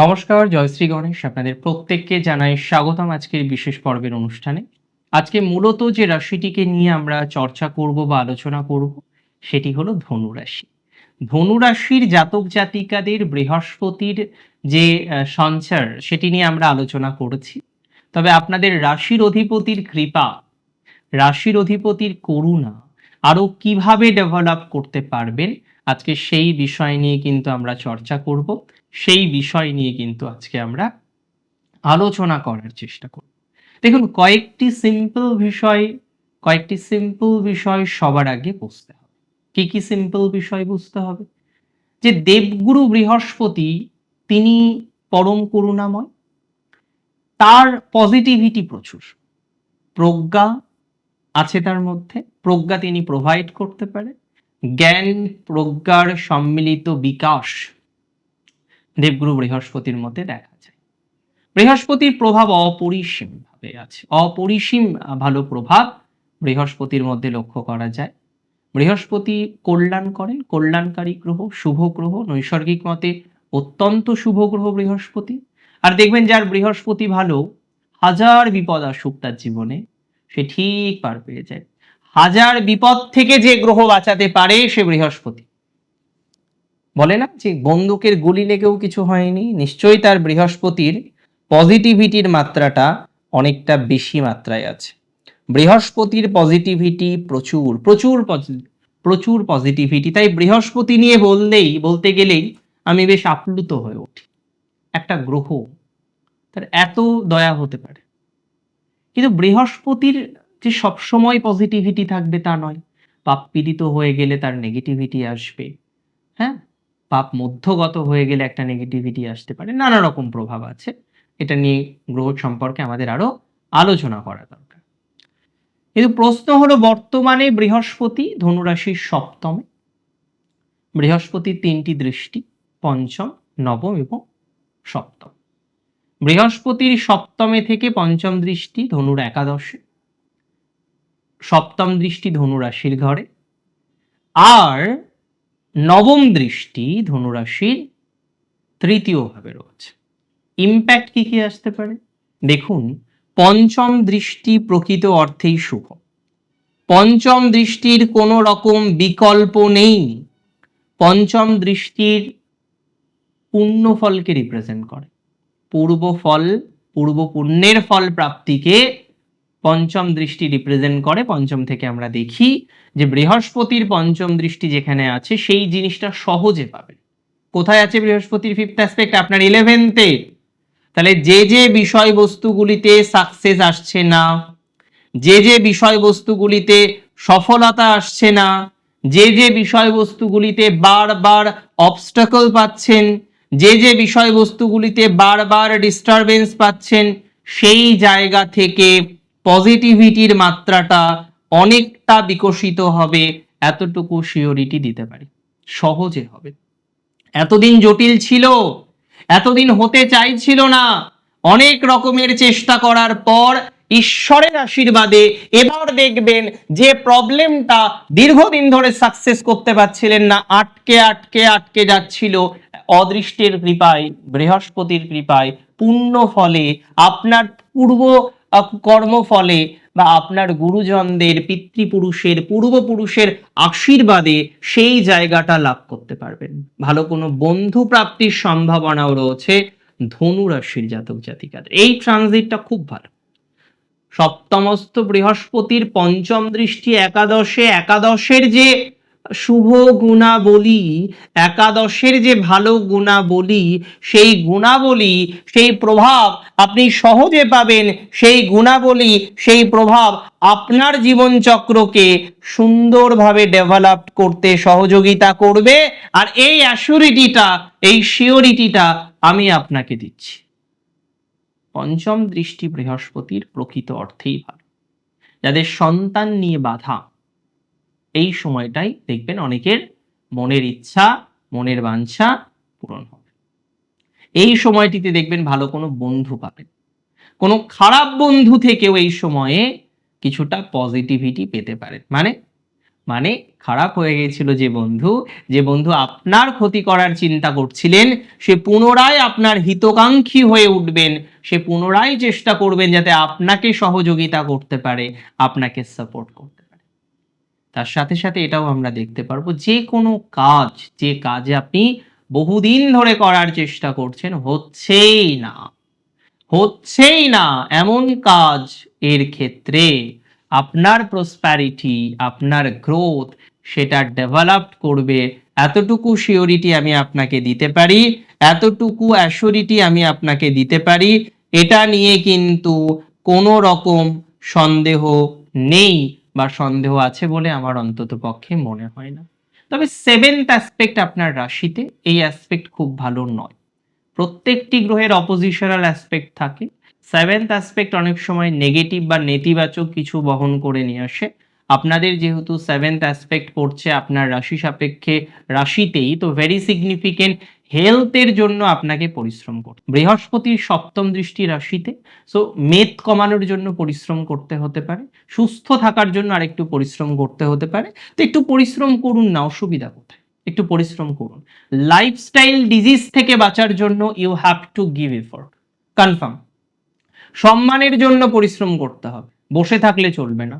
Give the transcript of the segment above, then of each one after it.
নমস্কার, জয়শ্রী গণেশ আপনাদের প্রত্যেককে জানাই স্বাগতম আজকের বিশেষ পর্বের অনুষ্ঠানে। আজকে মূলত যে রাশিটিকে নিয়ে আমরা চর্চা করব বা আলোচনা করব, সেটি হলো ধনু রাশি। ধনু রাশির জাতক জাতিকাদের বৃহস্পতির যে সঞ্চার, সেটি নিয়ে আমরা আলোচনা করেছি। তবে আপনাদের রাশির অধিপতির কৃপা, রাশির অধিপতির করুণা আরও কীভাবে ডেভেলপ করতে পারবেন, আজকে সেই বিষয় নিয়ে কিন্তু আমরা চর্চা করব। সেই বিষয় নিয়ে কিন্তু আজকে আমরা আলোচনা করার চেষ্টা করব। দেখুন, কয়েকটি সিম্পল বিষয়, কয়েকটি সিম্পল বিষয় সবার আগে বুঝতে হবে। কি কি সিম্পল বিষয় বুঝতে হবে? যে দেবগুরু বৃহস্পতি, তিনি পরম করুণাময়, তার পজিটিভিটি প্রচুর। প্রজ্ঞা আছে তার মধ্যে, প্রজ্ঞা তিনি প্রোভাইড করতে পারে। জ্ঞান, প্রজ্ঞার সম্মিলিত বিকাশ দেবগুরু বৃহস্পতির মধ্যে দেখা যায়। বৃহস্পতির প্রভাব অপরিসীম ভাবে আছে। অপরিসীম ভালো প্রভাব বৃহস্পতির মধ্যে লক্ষ্য করা যায়। বৃহস্পতি কল্যাণ করেন, কল্যাণকারী গ্রহ, শুভ গ্রহ, নৈসর্গিক মতে অত্যন্ত শুভ গ্রহ বৃহস্পতি। আর দেখবেন যার বৃহস্পতি ভালো, হাজার বিপদ আসুক তার জীবনে, সে ঠিক পার পেয়ে যায়। হাজার বিপদ থেকে যে গ্রহ বাঁচাতে পারে সে বৃহস্পতি। বলে না যে বন্দুকের গুলি লেগেও কিছু হয়নি, নিশ্চয়ই তার বৃহস্পতির পজিটিভিটির মাত্রাটা অনেকটা বেশি মাত্রায় আছে। বৃহস্পতির পজিটিভিটি প্রচুর প্রচুর প্রচুর পজিটিভিটি তাই বৃহস্পতি নিয়ে বললেই, বলতে গেলেই আমি বেশ আপ্লুত হয়ে উঠি। একটা গ্রহ, তার এত দয়া হতে পারে। কিন্তু বৃহস্পতির যে সবসময় পজিটিভিটি থাকবে তা নয়। পাপ পীড়িত হয়ে গেলে তার নেগেটিভিটি আসবে। হ্যাঁ? পাপ মধ্যগত হয়ে গেলে একটা নেগেটিভিটি আসতে পারে, নানা রকম প্রভাব আছে। এটা নিয়ে গ্রহ সম্পর্কে আমাদের আরও আলোচনা করা দরকার। কিন্তু প্রশ্ন হলো বর্তমানে বৃহস্পতি ধনুরাশির সপ্তমে। বৃহস্পতির তিনটি দৃষ্টি, পঞ্চম, নবম এবং সপ্তম। বৃহস্পতির সপ্তমে থেকে পঞ্চম দৃষ্টি ধনুর একাদশে। সপ্তম দৃষ্টি ধনুরাশির ঘরে। আর নবম দৃষ্টি ধনুরাশির তৃতীয় ভাবে রয়েছে। ইম্প্যাক্ট কি কি আসতে পারে? দেখুন, পঞ্চম দৃষ্টি প্রকৃত অর্থেই শুভ। পঞ্চম দৃষ্টির কোনো রকম বিকল্প নেই। পঞ্চম দৃষ্টির পুণ্য ফলকে রিপ্রেজেন্ট করে। পূর্ব ফল, পূর্ব পুণ্যের ফল প্রাপ্তিকে পঞ্চম দৃষ্টি রিপ্রেজেন্ট করে, পঞ্চম থেকে আমরা দেখি যে বৃহস্পতির পঞ্চম দৃষ্টি যেখানে আছে, সেই জিনিসটা সহজে পাবেন। কোথায় আছে বৃহস্পতির ফিফথ অ্যাসপেক্ট আপনার ইলেভেন্থে তাহলে যে যে বিষয়বস্তুগুলিতে সাকসেস আসছে না, যে যে বিষয়বস্তুগুলিতে সফলতা আসছে না, যে যে বিষয়বস্তুগুলিতে বারবার অবস্টাকল পাচ্ছেন, যে যে বিষয়বস্তুগুলিতে বারবার ডিস্টারবেন্স পাচ্ছেন, সেই জায়গা থেকে পজিটিভিটির মাত্রাটা অনেকটা বিকশিত হবে, এতটুকু সিওরিটি দিতে পারি। সহজে হবে। এতদিন জটিল ছিল, এতদিন হতে চাইছিল না। অনেক রকমের চেষ্টা করার পর ঈশ্বরের আশীর্বাদে এবার দেখবেন যে প্রবলেমটা দীর্ঘদিন ধরে সাকসেস করতে পারছিলেন না, আটকে আটকে আটকে যাচ্ছিল। অদৃষ্টের কৃপায়, বৃহস্পতির কৃপায় পুণ্য ফলে আপনার পূর্ব কর্মফলে বা আপনার গুরুজনদের, পিতৃপুরুষের, পূর্বপুরুষের আশীর্বাদে সেই জায়গাটা লাভ করতে পারবেন। ভালো কোনো বন্ধু প্রাপ্তির সম্ভাবনাও রয়েছে ধনু রাশির জাতক জাতিকাদের। এই ট্রানজিটটা খুব ভালো। সপ্তমস্ত বৃহস্পতির পঞ্চম দৃষ্টি একাদশে। একাদশের যে শুভ গুণাবলী, একাদশের যে ভালো গুণাবলী, সেই গুণাবলী, সেই প্রভাব আপনি সহজে পাবেন। সেই গুণাবলী, সেই প্রভাব আপনার জীবনচক্রকে সুন্দরভাবে ডেভেলপ করতে সহযোগিতা করবে। আর এই অ্যাসিউরিটিটা এই সিওরিটিটা আমি আপনাকে দিচ্ছি। পঞ্চম দৃষ্টি বৃহস্পতির প্রকৃত অর্থেই ভালো। যাদের সন্তান নিয়ে বাধা এই সময়টাই দেখবেন অনেকের মনের ইচ্ছা, মনের বাঞ্ছা পূরণ হবে। এই সময়টিতে দেখবেন ভালো কোনো বন্ধু পাবেন। কোনো খারাপ বন্ধু থেকেও এই সময়ে কিছুটা পজিটিভিটি পেতে পারেন। মানে মানে খারাপ হয়ে গেছিল যে বন্ধু যে বন্ধু আপনার ক্ষতি করার চিন্তা করছিলেন, সে পুনরায় আপনার হিতকাঙ্ক্ষী হয়ে উঠবেন, সে পুনরায় চেষ্টা করবেন যাতে আপনাকে সহযোগিতা করতে পারে, আপনাকে সাপোর্ট করতে তার সাথে সাথে এটাও আমরা দেখতে পারব, যে কোনো কাজ, যে কাজে আপনি বহুদিন ধরে করার চেষ্টা করছেন, হচ্ছেই না। হচ্ছেই না এমন কাজ এর ক্ষেত্রে আপনার প্রসপ্যারিটি আপনার গ্রোথ সেটা ডেভেলপ করবে। এতটুকু সিওরিটি আমি আপনাকে দিতে পারি, এতটুকু অ্যাসিওরিটি আমি আপনাকে দিতে পারি, এটা নিয়ে কিন্তু কোনো রকম সন্দেহ নেই। বা সন্দেহ আছে বলে আমার অন্তত পক্ষে মনে হয় না। তবে সেভেন্থ অ্যাসপেক্ট আপনার রাশিতে এই অ্যাসপেক্ট খুব ভালো নয়। প্রত্যেকটি গ্রহের অপোজিশনাল অ্যাসপেক্ট থাকে। সেভেন্থ অ্যাসপেক্ট অনেক সময় নেগেটিভ বা নেতিবাচক কিছু বহন করে নিয়ে আসে। আপনাদের যেহেতু সেভেন্থ অ্যাসপেক্ট পড়ছে আপনার রাশি সাপেক্ষে রাশিতেই, তো ভেরি সিগনিফিকেন্ট হেলথের জন্য আপনাকে পরিশ্রম করতে বৃহস্পতির সপ্তম দৃষ্টি রাশিতে সো মেদ কমানোর জন্য পরিশ্রম করতে হতে পারে। সুস্থ থাকার জন্য আরেকটু পরিশ্রম করতে হতে পারে। তো একটু পরিশ্রম করুন না, অসুবিধা কোথায়? একটু পরিশ্রম করুন। লাইফস্টাইল ডিজিজ থেকে বাঁচার জন্য you have to give effort confirm সম্মানের জন্য পরিশ্রম করতে হবে। বসে থাকলে চলবে না।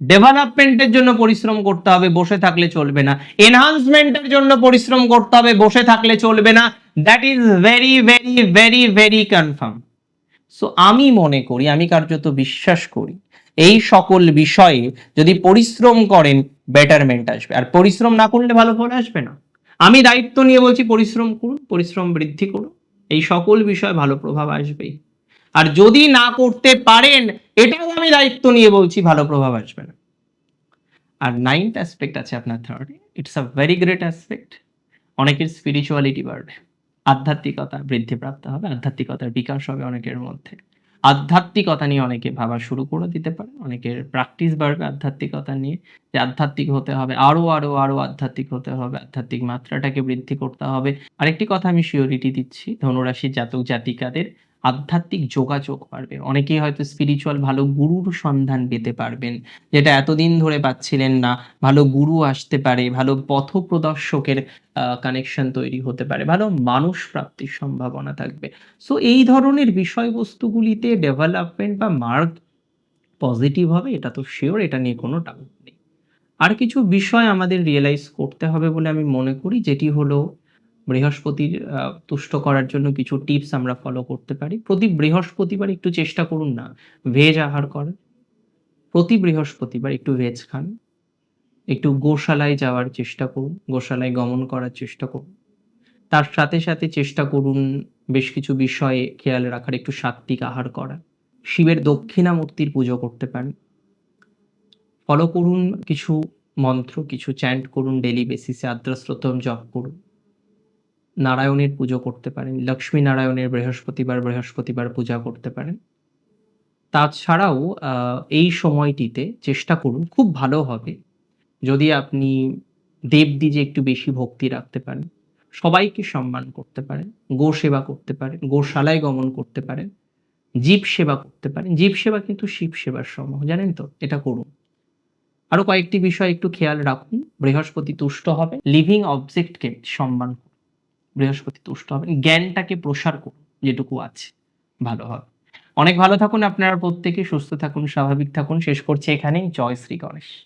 ডেভেলপমেন্টের জন্য পরিশ্রম করতে হবে, বসে থাকলে চলবে না। এনহান্সমেন্টের জন্য পরিশ্রম করতে হবে, বসে থাকলে চলবে না। That is very very very very confirm so আমি মনে করি, আমি কার্যত বিশ্বাস করি, এই সকল বিষয়ে যদি পরিশ্রম করেন বেটারমেন্ট আসবে। আর পরিশ্রম না করলে ভালো ফল আসবে না। আমি দায়িত্ব নিয়ে বলছি, পরিশ্রম করুন, পরিশ্রম বৃদ্ধি করুন। এই সকল বিষয়ে ভালো প্রভাব আসবেই। আর যদি না করতে পারেন এটাও আমি দায়িত্ব নিয়ে বলছি, ভালো প্রভাব আসবে না। আর নাইনথ অ্যাসপেক্ট আছে আপনার থার্ডে it's a very great aspect অনেকের স্পিরিচুয়ালিটি বাড়বে। আধ্যাত্মিকতা বৃদ্ধিপ্রাপ্ত হবে, আধ্যাত্মিকতার বিকাশ হবে অনেকের মধ্যে। আধ্যাত্মিকতা নিয়ে অনেকে ভাবা শুরু করে দিতে পারে, অনেকের প্র্যাকটিস বাড়বে আধ্যাত্মিকতা নিয়ে, যে আধ্যাত্মিক হতে হবে, আরও আরও আরও আধ্যাত্মিক হতে হবে, আধ্যাত্মিক মাত্রাটাকে বৃদ্ধি করতে হবে। আরেকটি কথা আমি শিওরিটি দিচ্ছি, ধনুরাশির জাতক জাতিকাদের আধ্যাত্মিক যোগাযোগ বাড়বে অনেকেই হয়তো স্পিরিচুয়াল ভালো গুরুর সন্ধান পেতে পারবেন, যেটা এতদিন ধরে পাচ্ছিলেন না। ভালো গুরু আসতে পারে, ভালো পথ প্রদর্শকের কানেকশন তৈরি হতে পারে, ভালো মানুষ প্রাপ্তির সম্ভাবনা থাকবে। সো এই ধরনের বিষয়বস্তুগুলিতে ডেভেলপমেন্ট বা মার্ক পজিটিভ হবে, এটা তো শিওর এটা নিয়ে কোনো ডাউট নেই। আর কিছু বিষয় আমাদের রিয়েলাইজ করতে হবে বলে আমি মনে করি, যেটি হলো বৃহস্পতির তুষ্ট করার জন্য কিছু টিপস আমরা ফলো করতে পারি। প্রতি বৃহস্পতিবার একটু চেষ্টা করুন না ভেজ আহার করার। প্রতি বৃহস্পতিবার একটু ভেজ খান। একটু গোশালায় যাওয়ার চেষ্টা করুন, গোশালায় গমন করার চেষ্টা করুন। তার সাথে সাথে চেষ্টা করুন বেশ কিছু বিষয়ে খেয়াল রাখার, একটু সাত্বিক আহার করা শিবের দক্ষিণামূর্তির পুজো করতে পারেন। ফলো করুন কিছু মন্ত্র, কিছু চ্যান্ট করুন ডেলি বেসিসে আদ্রাস্রোতম জপ করুন। নারায়ণের পুজো করতে পারেন, লক্ষ্মী নারায়ণের বৃহস্পতিবার বৃহস্পতিবার পূজা করতে পারেন। তাছাড়াও এই সময়টিতে চেষ্টা করুন, খুব ভালো হবে। যদি আপনি দেবদ্বীজে একটু বেশি ভক্তি রাখতে পারেন, সবাইকে সম্মান করতে পারেন গো সেবা করতে পারেন, গোশালায় গমন করতে পারেন, জীব সেবা করতে পারেন। জীব সেবা কিন্তু শিব সেবার সমূহ, জানেন তো? এটা করুন। আরও কয়েকটি বিষয় একটু খেয়াল রাখুন, বৃহস্পতি তুষ্ট হবে লিভিং অবজেক্টকে সম্মান বৃহস্পতি তুষ্ট হবেন। জ্ঞানটাকে প্রসার করুন, যেটুকু আছে, ভালো হবে। অনেক ভালো থাকুন আপনারা প্রত্যেকে, সুস্থ থাকুন, স্বাভাবিক থাকুন। শেষ করছি এখানেই। জয় শ্রী গণেশ।